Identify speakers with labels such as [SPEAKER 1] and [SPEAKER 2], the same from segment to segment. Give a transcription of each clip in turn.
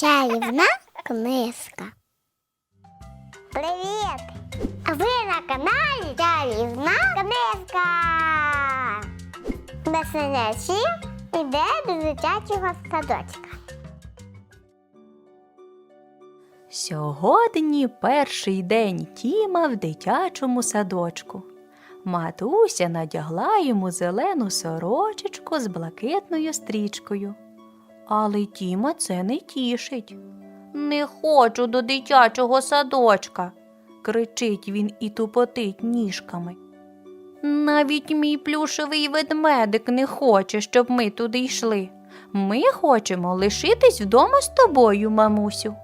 [SPEAKER 1] Чарівна книжка. Привіт! А ви на каналі Чарівна книжка. Безсенечі іде до дитячого садочка.
[SPEAKER 2] Сьогодні перший день Тіма в дитячому садочку. Матуся надягла йому зелену сорочечку з блакитною стрічкою. Але Тіма це не тішить. Не хочу до дитячого садочка, кричить він і тупотить ніжками. Навіть мій плюшевий ведмедик не хоче, щоб ми туди йшли. Ми хочемо лишитись вдома з тобою, мамусю.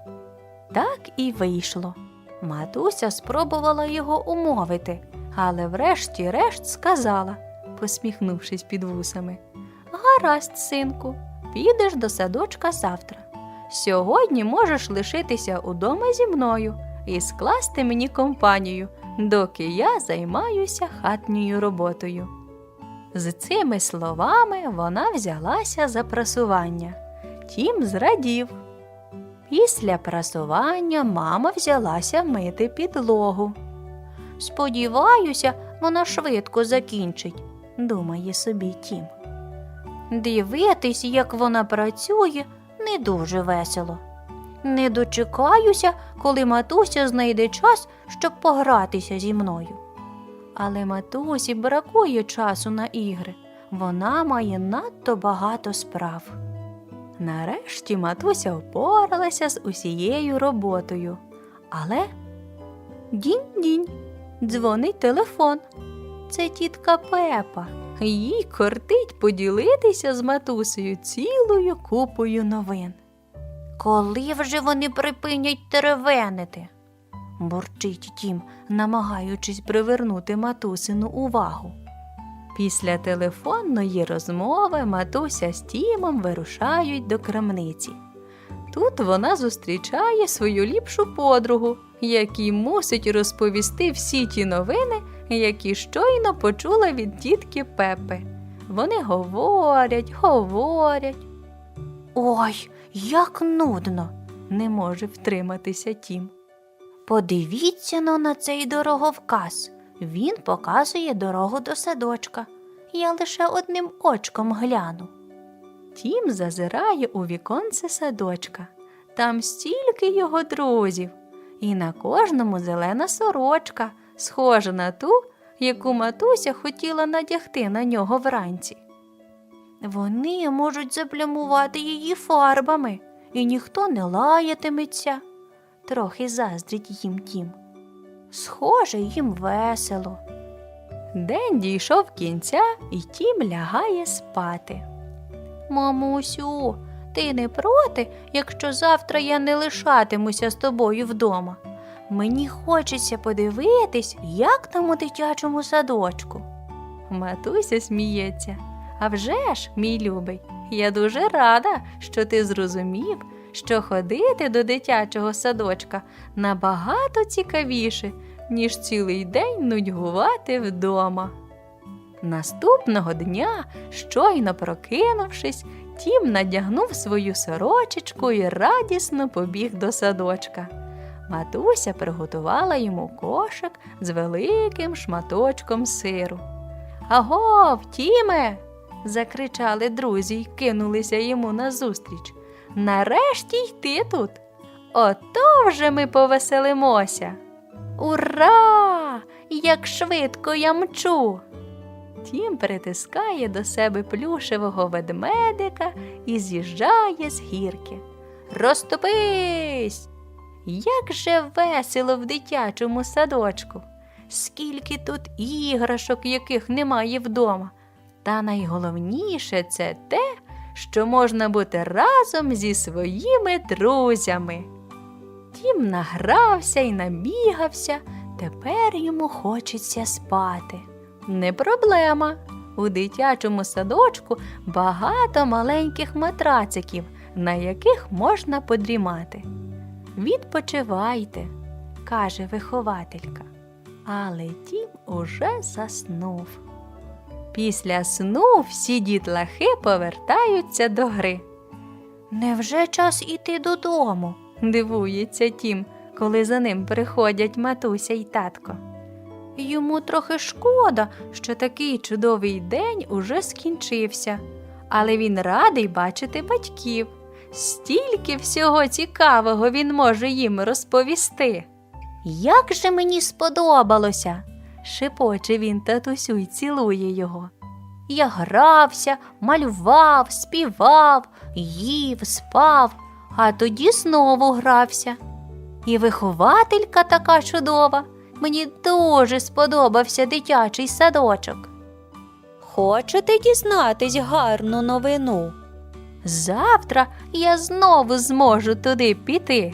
[SPEAKER 2] Так і вийшло. Матуся спробувала його умовити, але врешті-решт сказала, посміхнувшись під вусами. Гаразд, синку, підеш до садочка завтра. Сьогодні можеш лишитися удома зі мною і скласти мені компанію, доки я займаюся хатньою роботою. З цими словами вона взялася за прасування. Тім зрадів. Після прасування мама взялася мити підлогу. Сподіваюся, вона швидко закінчить, думає собі Тім. Дивитись, як вона працює, не дуже весело. Не дочекаюся, коли матуся знайде час, щоб погратися зі мною. Але матусі бракує часу на ігри. Вона має надто багато справ. Нарешті матуся впоралася з усією роботою. Але дінь-дінь, дзвонить телефон. Це тітка Пепа. Їй кортить поділитися з матусею цілою купою новин. Коли вже вони припинять теревенити? бурчить тім, намагаючись привернути матусину увагу. Після телефонної розмови матуся з Тімом вирушають до крамниці. Тут вона зустрічає свою ліпшу подругу, якій мусить розповісти всі ті новини, які щойно почула від тітки Пепи. Вони говорять, говорять. Ой, як нудно, не може втриматися Тім. Подивіться но на цей дороговказ. Він показує дорогу до садочка. Я лише одним очком гляну. Тім зазирає у віконце садочка. Там стільки його друзів, і на кожному зелена сорочка, схожа на ту, яку матуся хотіла надягти на нього вранці. Вони можуть заплямувати її фарбами, і ніхто не лаятиметься, трохи заздрить їм тім. Схоже, їм весело. День дійшов кінця, і тім лягає спати. Мамусю, ти не проти, якщо завтра я не лишатимуся з тобою вдома. Мені хочеться подивитись, як там у дитячому садочку. Матуся сміється. А вже ж, мій любий, я дуже рада, що ти зрозумів, що ходити до дитячого садочка набагато цікавіше, ніж цілий день нудьгувати вдома. Наступного дня, щойно прокинувшись, Тім надягнув свою сорочечку і радісно побіг до садочка. Матуся приготувала йому кошик з великим шматочком сиру. Агов, Тіме. закричали друзі й кинулися йому назустріч. Нарешті й ти тут. Ото вже ми повеселимося. Ура! Як швидко я мчу! Тім притискає до себе плюшевого ведмедика і з'їжджає з гірки. Розступись! Як же весело в дитячому садочку! Скільки тут іграшок, яких немає вдома. Та найголовніше це те, що можна бути разом зі своїми друзями. Тім награвся і набігався, тепер йому хочеться спати. Не проблема. У дитячому садочку багато маленьких матрациків, на яких можна подрімати. Відпочивайте, каже вихователька. Але тім уже заснув. Після сну всі дітлахи повертаються до гри. Невже час іти додому? дивується Тім, коли за ним приходять матуся й татко. Йому трохи шкода, що такий чудовий день уже скінчився, але він радий бачити батьків. Стільки всього цікавого він може їм розповісти. Як же мені сподобалося, шепоче він татусю й цілує його. Я грався, малював, співав, їв, спав, а тоді знову грався. І вихователька така чудова. Мені дуже сподобався дитячий садочок. Хочете дізнатись гарну новину? Завтра я знову зможу туди піти.